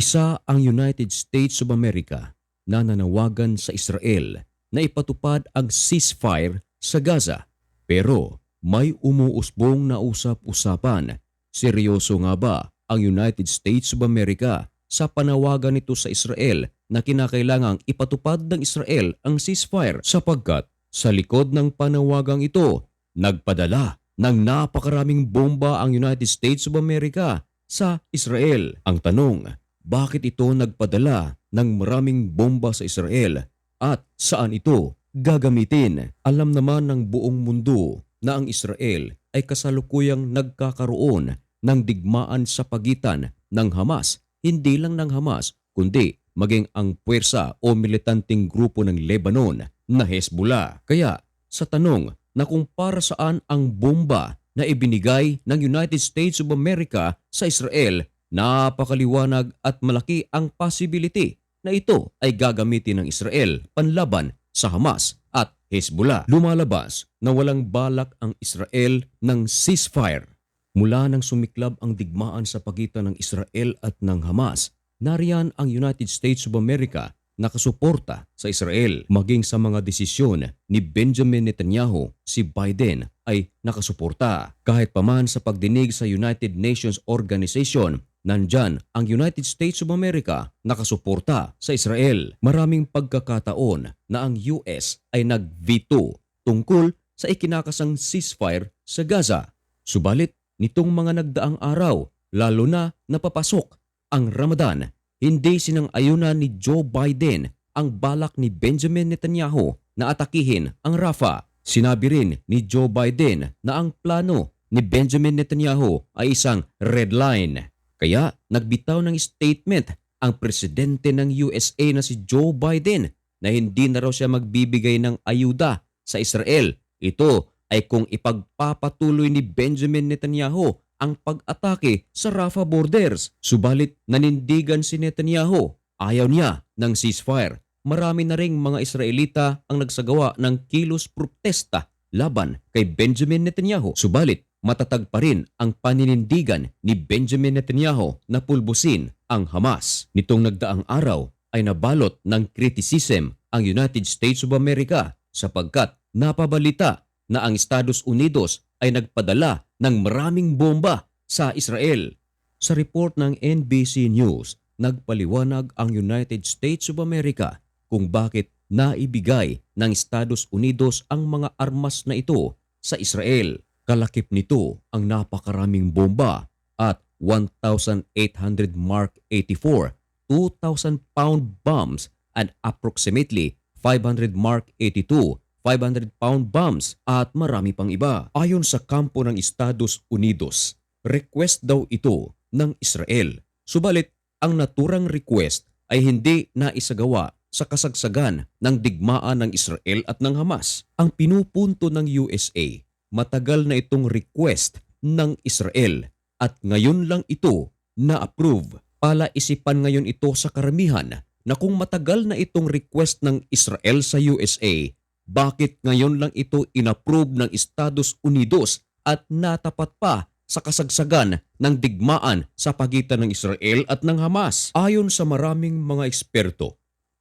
Isa ang United States of America na nanawagan sa Israel na ipatupad ang ceasefire sa Gaza. Pero may umuusbong na usap-usapan. Seryoso nga ba ang United States of America sa panawagan nito sa Israel na kinakailangang ipatupad ng Israel ang ceasefire sapagkat sa likod ng panawagang ito, nagpadala ng napakaraming bomba ang United States of America sa Israel. Ang tanong, bakit ito nagpadala ng maraming bomba sa Israel at saan ito gagamitin? Alam naman ng buong mundo na ang Israel ay kasalukuyang nagkakaroon ng digmaan sa pagitan ng Hamas, hindi lang ng Hamas kundi maging ang puwersa o militanteng grupo ng Lebanon na Hezbollah. Kaya sa tanong na kung para saan ang bomba na ibinigay ng United States of America sa Israel, napakaliwanag at malaki ang possibility na ito ay gagamitin ng Israel panlaban sa Hamas at Hezbollah. Lumalabas na walang balak ang Israel ng ceasefire. Mula nang sumiklab ang digmaan sa pagitan ng Israel at ng Hamas, nariyan ang United States of America nakasuporta sa Israel. Maging sa mga desisyon ni Benjamin Netanyahu, si Biden ay nakasuporta. Kahit paman sa pagdinig sa United Nations Organization, nandyan ang United States of America nakasuporta sa Israel. Maraming pagkakataon na ang US ay nag-veto tungkol sa ikinakasang ceasefire sa Gaza. Subalit, nitong mga nagdaang araw, lalo na napapasok ang Ramadan, hindi sinang-ayunan ni Joe Biden ang balak ni Benjamin Netanyahu na atakihin ang Rafah. Sinabi rin ni Joe Biden na ang plano ni Benjamin Netanyahu ay isang red line. Kaya nagbitaw ng statement ang presidente ng USA na si Joe Biden na hindi na raw siya magbibigay ng ayuda sa Israel. Ito ay kung ipagpapatuloy ni Benjamin Netanyahu ang pag-atake sa Rafah borders. Subalit nanindigan si Netanyahu. Ayaw niya ng ceasefire. Marami na ring mga Israelita ang nagsagawa ng kilos protesta laban kay Benjamin Netanyahu. Subalit matatag pa rin ang paninindigan ni Benjamin Netanyahu na pulbusin ang Hamas. Nitong nagdaang araw ay nabalot ng criticism ang United States of America sapagkat napabalita na ang Estados Unidos ay nagpadala ng maraming bomba sa Israel. Sa report ng NBC News, nagpaliwanag ang United States of America kung bakit naibigay ng Estados Unidos ang mga armas na ito sa Israel. Kalakip nito ang napakaraming bomba at 1,800 Mark 84, 2,000 pound bombs and approximately 500 Mark 82 500-pound bombs at marami pang iba. Ayon sa kampo ng Estados Unidos, request daw ito ng Israel. Subalit, ang naturang request ay hindi naisagawa sa kasagsagan ng digmaan ng Israel at ng Hamas. Ang pinupunto ng USA, matagal na itong request ng Israel at ngayon lang ito na-approve. Palaisipan ngayon ito sa karamihan na kung matagal na itong request ng Israel sa USA, bakit ngayon lang ito inapprove ng Estados Unidos at natapat pa sa kasagsagan ng digmaan sa pagitan ng Israel at ng Hamas? Ayon sa maraming mga eksperto,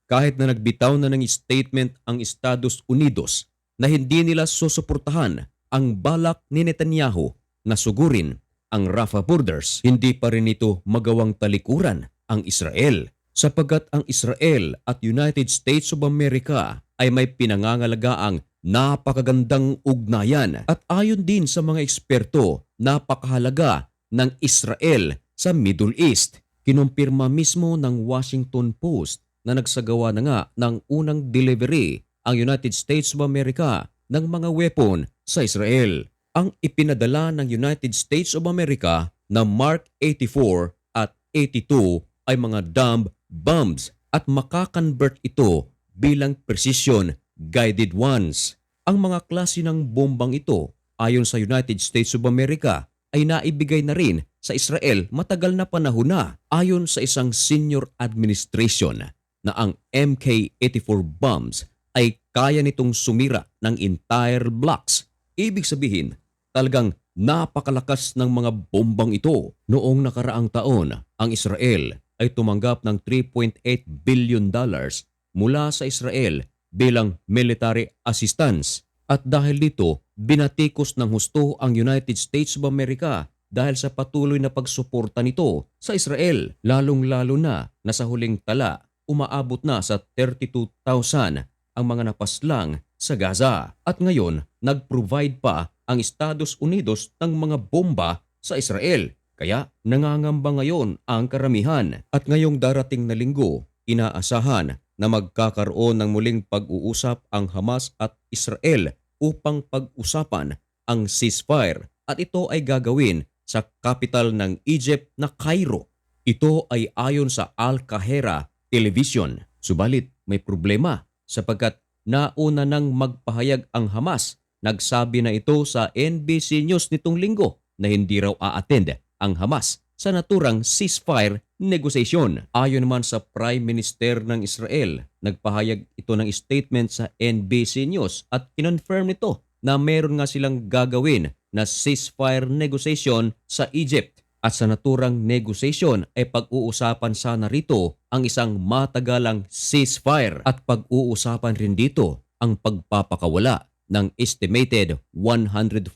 kahit na nagbitaw na ng statement ang Estados Unidos na hindi nila susuportahan ang balak ni Netanyahu na sugurin ang Rafah borders, hindi pa rin ito magawang talikuran ang Israel sapagkat ang Israel at United States of America ay may pinangangalagaang napakagandang ugnayan at ayon din sa mga eksperto, napakahalaga ng Israel sa Middle East. Kinumpirma mismo ng Washington Post na nagsagawa na nga ng unang delivery ang United States of America ng mga weapon sa Israel. Ang ipinadala ng United States of America na Mark 84 at 82 ay mga dumb bombs at makakonvert ito bilang precision guided ones. Ang mga klase ng bombang ito ayon sa United States of America ay naibigay na rin sa Israel matagal na panahon na ayon sa isang senior administration na ang MK-84 bombs ay kaya nitong sumira ng entire blocks. Ibig sabihin, talagang napakalakas ng mga bombang ito. Noong nakaraang taon, ang Israel ay tumanggap ng 3.8 billion dollars mula sa Israel bilang military assistance. At dahil dito, binatikos ng husto ang United States of America dahil sa patuloy na pagsuporta nito sa Israel, lalong-lalo na na sa huling tala umaabot na sa 32,000 ang mga napaslang sa Gaza. At ngayon, nag-provide pa ang Estados Unidos ng mga bomba sa Israel. Kaya nangangamba ngayon ang karamihan. At ngayong darating na linggo, inaasahan na magkakaroon ng muling pag-uusap ang Hamas at Israel upang pag-usapan ang ceasefire at ito ay gagawin sa capital ng Egypt na Cairo. Ito ay ayon sa Al Kahera Television. Subalit may problema sapagkat nauna nang magpahayag ang Hamas. Nagsabi na ito sa NBC News nitong linggo na hindi raw a-attend ang Hamas sa naturang ceasefire negotiation. Ayon naman sa Prime Minister ng Israel, nagpahayag ito ng statement sa NBC News at kinonfirm nito na meron nga silang gagawin na ceasefire negotiation sa Egypt. At sa naturang negotiation ay pag-uusapan sana rito ang isang matagalang ceasefire at pag-uusapan rin dito ang pagpapakawala ng estimated 140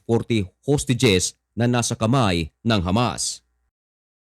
hostages na nasa kamay ng Hamas.